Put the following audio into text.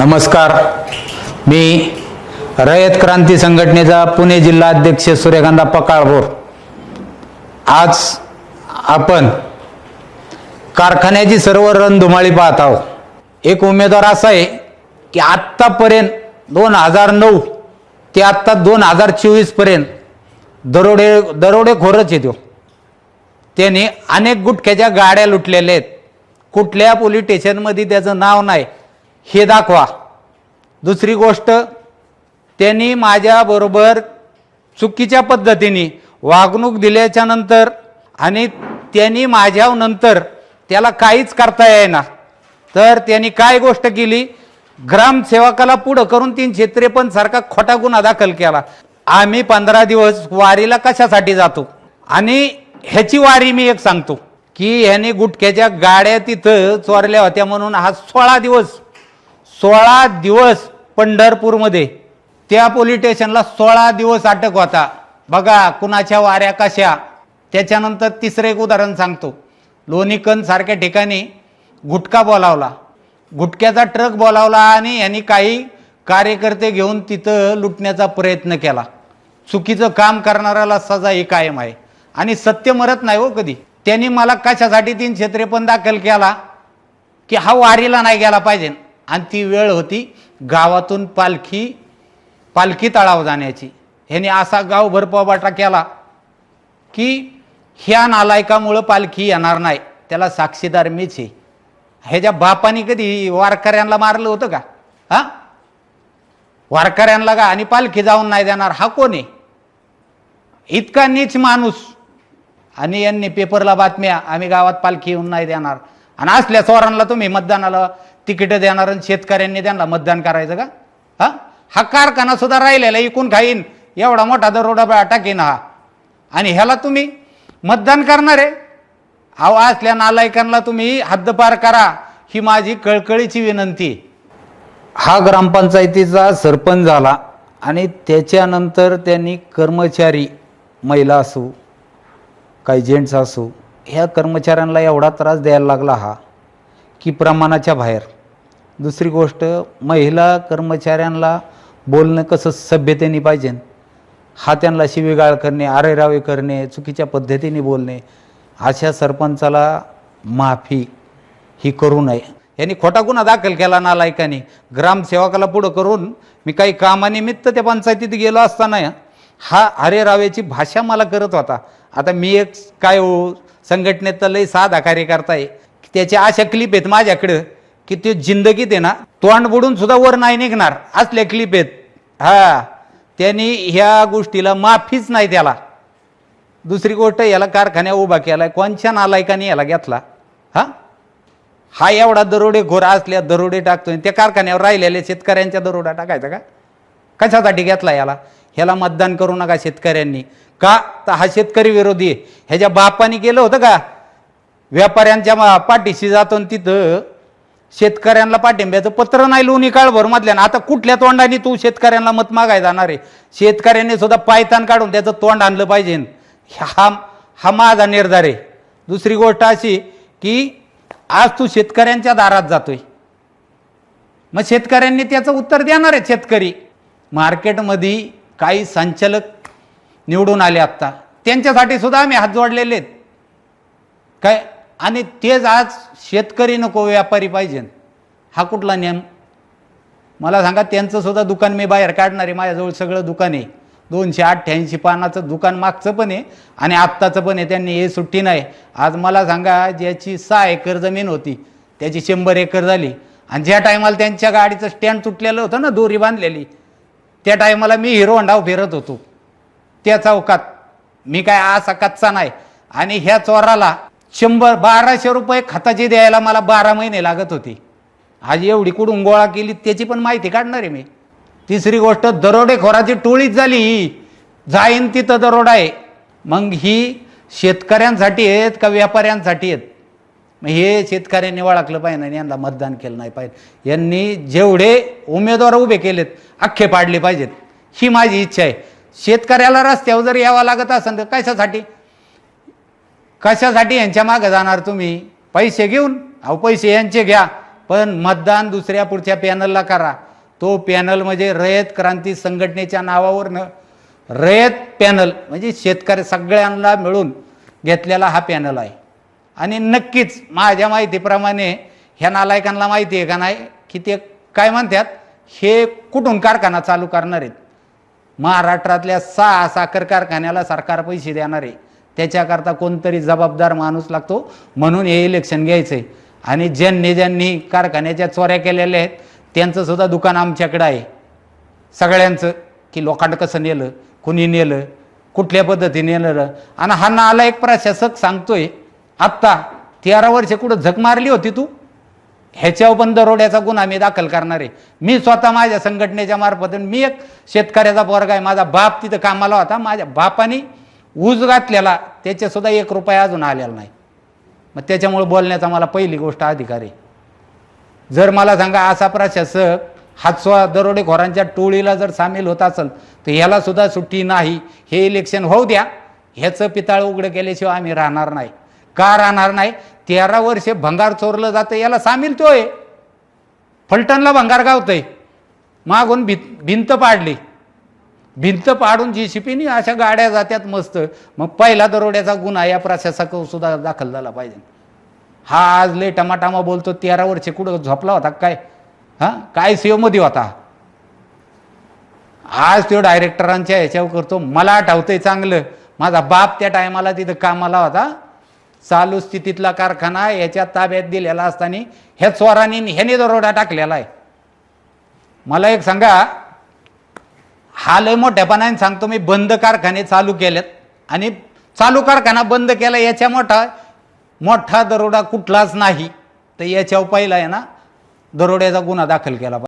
नमस्कार. मी रयत क्रांती संघटनेचा पुणे जिल्हा अध्यक्ष सूर्यकांता पकाळभोर. आज आपण कारखान्याची सर्व रणधुमाळी पाहत आहोत. एक उमेदवार असा आहे की आत्तापर्यंत दोन हजार नऊ ते आत्ता दोन हजार चोवीसपर्यंत दरोडे दरोडेखोरच येतो त्याने अनेक गुटख्याच्या गाड्या लुटलेल्या आहेत. कुठल्या पोलीस स्टेशनमध्ये त्याचं नाव नाही. हे दाखवा. दुसरी गोष्ट त्यांनी माझ्याबरोबर चुकीच्या पद्धतीने वागणूक दिल्याच्या नंतर आणि त्यांनी माझ्या नंतर त्याला काहीच करता येईना. तर त्यांनी काय गोष्ट केली? ग्रामसेवकाला पुढं करून तीनशे त्रेपन्न सारखा खोटा गुन्हा दाखल केला. आम्ही पंधरा दिवस वारीला कशासाठी जातो? आणि ह्याची वारी मी एक सांगतो की ह्याने गुटख्याच्या गाड्या तिथं चोरल्या होत्या म्हणून हा सोळा दिवस सोळा दिवस पंढरपूरमध्ये. त्या पोलीस स्टेशनला सोळा दिवस अटक होता. बघा कुणाच्या वाऱ्या कशा? त्याच्यानंतर तिसरं एक उदाहरण सांगतो. लोणीकन सारख्या ठिकाणी गुटखा बोलावला. गुटख्याचा ट्रक बोलावला आणि यांनी काही कार्यकर्ते घेऊन तिथं लुटण्याचा प्रयत्न केला. चुकीचं काम करणाऱ्याला सजा ही कायम आहे. आणि सत्य मरत नाही हो कधी. त्यांनी मला कशासाठी तीनशे त्रेपन्न दाखल केला? की हा वारीला नाही गेला पाहिजे. आणि ती वेळ होती गावातून पालखी पालखी तळाव जाण्याची. ह्याने असा गाव पोबाटा केला की ह्या नालायकामुळं पालखी येणार नाही. त्याला साक्षीदार मीच आहे. ह्याच्या बापाने कधी वारकऱ्यांना मारलं होतं का? हा? वारकऱ्यांना का? आणि पालखी जाऊन नाही देणार? हा कोण आहे? इतका नीच माणूस. आणि यांनी पेपरला बातम्या आम्ही गावात पालखी येऊन नाही देणार. आणि असल्या चोरांना तुम्ही मतदानाला तिकीटं देणार आणि शेतकऱ्यांनी त्यांना मतदान करायचं का? हा? हा कारखाना सुद्धा राहिलेला इकून खाईन. एवढा मोठा दरोडा टाकीन हा. आणि ह्याला तुम्ही मतदान करणार? आहे अहो असल्या नालायकांना तुम्ही हद्दपार करा. ही माझी कळकळीची विनंती. हा ग्रामपंचायतीचा सरपंच झाला आणि त्याच्यानंतर त्यांनी कर्मचारी महिला असो काही जेंट्स असो ह्या कर्मचाऱ्यांना एवढा त्रास द्यायला लागला हा की प्रमाणाच्या बाहेर. दुसरी गोष्ट महिला कर्मचाऱ्यांना बोलणं कसं सभ्यतेने पाहिजे. हा त्यांना शिवीगाळ करणे आरेरावे करणे चुकीच्या पद्धतीने बोलणे अशा सरपंचाला माफी ही करू नये. यांनी खोटा गुन्हा दाखल केला नालायकाने ग्रामसेवकाला पुढं करून मी काही कामानिमित्त त्या पंचायतीत गेलो असताना हा हरेरावेची भाषा मला करत होता. आता मी एक काय हो- संघटनेत लय साधा कार्यकर्ता आहे. की अशा क्लिप आहेत माझ्याकडं की ते जिंदगीत आहे ना तोंड बुडून सुद्धा वर नाही निघणार. असल्या क्लिप आहेत. हा. त्यांनी ह्या गोष्टीला माफीच नाही त्याला. दुसरी गोष्ट याला कारखान्या उभा केलाय. कोणच्या नालायकाने याला घेतला? हा? हा एवढा दरोडे घोर असल्या दरोडे टाकतोय. त्या कारखान्यावर राहिलेल्या शेतकऱ्यांच्या दरोडा टाकायचा का? कशासाठी घेतला याला? ह्याला मतदान करू नका शेतकऱ्यांनी. का? तर हा शेतकरी विरोधी आहे. ह्याच्या बापाने केलं होतं का? व्यापाऱ्यांच्या पाठीशी जातो आणि तिथं शेतकऱ्यांना पाठिंब्याचं पत्र नाही लोणी काळभर मधल्यानं आता कुठल्या तोंडाने तू शेतकऱ्यांना मत मागाय जाणार आहे? शेतकऱ्यांनी सुद्धा पायतान काढून त्याचं तोंड आणलं पाहिजे. हा हा माझा निर्धार आहे. दुसरी गोष्ट अशी की आज तू शेतकऱ्यांच्या दारात जातोय. मग शेतकऱ्यांनी त्याचं उत्तर देणार आहे शेतकरी. मार्केटमध्ये काही संचालक निवडून आले आत्ता त्यांच्यासाठी सुद्धा आम्ही हात जोडलेले आहेत. काय? आणि तेच आज शेतकरी नको व्यापारी पाहिजे. हा कुठला नियम? मला सांगा त्यांचं सुद्धा दुकान मी बाहेर काढणार आहे माझ्याजवळ सगळं दुकान आहे. दोनशे अठ्ठ्याऐंशी पानाचं दुकान मागचं पण आहे आणि आत्ताचं पण आहे त्यांनी हे सुट्टी नाही. आज मला सांगा ज्याची सहा एकर जमीन होती त्याची शंभर एकर झाली. आणि ज्या टायमाला त्यांच्या गाडीचं स्टँड तुटलेलं होतं ना दोरी बांधलेली त्या टायमाला मी हिरो होंडाव फिरत होतो. त्या चौकात. मी काय असा कच्चा नाही. आणि ह्या चोराला शंभर बाराशे रुपये खताची द्यायला मला बारा महिने लागत होते. आज एवढी कुठून गोळा केली त्याची पण माहिती काढणार आहे मी. तिसरी गोष्ट दरोडेखोराची टोळीच झाली. ही जाईन तिथं दरोडा आहे. मग ही शेतकऱ्यांसाठी आहेत का व्यापाऱ्यांसाठी आहेत? मग हे शेतकऱ्यांनी ओळखलं पाहिजे आणि यांना मतदान केलं नाही पाहिजे. यांनी जेवढे उमेदवार उभे केलेत अख्खे पाडले पाहिजेत. ही माझी इच्छा आहे. शेतकऱ्याला रस्त्यावर जर यावं लागत असेल तर कशासाठी? कशासाठी यांच्या मागं जाणार तुम्ही? पैसे घेऊन? अहो पैसे यांचे घ्या. पण मतदान दुसऱ्या पुढच्या पॅनलला करा. तो पॅनल म्हणजे रयत क्रांती संघटनेच्या नावावरनं. रयत पॅनल म्हणजे शेतकरी सगळ्यांना मिळून घेतलेला हा पॅनल आहे. आणि नक्कीच माझ्या माहितीप्रमाणे ह्या नालायकांना माहिती आहे का नाही की ते काय म्हणतात हे कुठून कारखाना चालू करणार आहेत? महाराष्ट्रातल्या सहा साखर कारखान्याला सरकार पैसे देणार आहे. त्याच्याकरता कोणतरी जबाबदार माणूस लागतो म्हणून हे इलेक्शन घ्यायचं आहे आणि ज्यांनी ज्यांनी कारखान्याच्या चोऱ्या केलेल्या आहेत त्यांचं सुद्धा दुकान आमच्याकडं आहे. सगळ्यांचं की लोखंड कसं नेलं कुणी नेलं कुठल्या पद्धतीने नेलं. आणि हा नाला एक प्रशासक सांगतोय आत्ता तेरा वर्ष कुठं झक मारली होती तू? ह्याच्यावर पण दरोड्याचा गुन्हा मी दाखल करणार आहे. मी स्वतः माझ्या संघटनेच्या मार्फत मी एक शेतकऱ्याचा वर्ग आहे. माझा बाप तिथं कामाला होता. माझ्या बापाने ऊज घातलेला. त्याच्यासुद्धा एक रुपया अजून आलेला नाही. मग त्याच्यामुळे बोलण्याचा मला पहिली गोष्ट अधिकार आहे. जर मला सांगा असा प्रशासक हातस्वा दरोडेखोरांच्या टोळीला जर सामील होत असेल तर ह्याला सुद्धा सुट्टी नाही. हे इलेक्शन होऊ द्या. ह्याचं पिताळ उघडं केल्याशिवाय आम्ही राहणार नाही. का राहणार नाही? तेरा वर्षे भंगार चोरलं जातं याला सामील तो आहे. फलटणला भंगार गावतंय. मागून भि भिंत पाडली. भिंत पाडून जी शिपीनी अशा गाड्या जात्यात मस्त. मग पहिला दरोड्याचा गुन्हा या प्रशासकसुद्धा दाखल झाला पाहिजे. हा आज लय टमाटामा बोलतो तेरा वर्षे कुठं झोपला होता काय? हां? काय सेवमध्ये होता? आज तो डायरेक्टरांच्या ह्याच्यावर करतो मला आठवतंय चांगलं. माझा बाप त्या टायमाला तिथं कामाला होता. चालू स्थितीतला कारखाना याच्या ताब्यात दिलेला असताना ह्या चोरांनी ह्याने दरोडा टाकलेला आहे. मला एक सांगा हा लय मोठ्यापणाने सांगतो मी बंद कारखाने चालू केलेत आणि चालू कारखाना बंद केला याच्या मोठा मोठा दरोडा कुठलाच नाही. तर याच्यावर पहिला आहे ना दरोड्याचा गुन्हा दाखल केला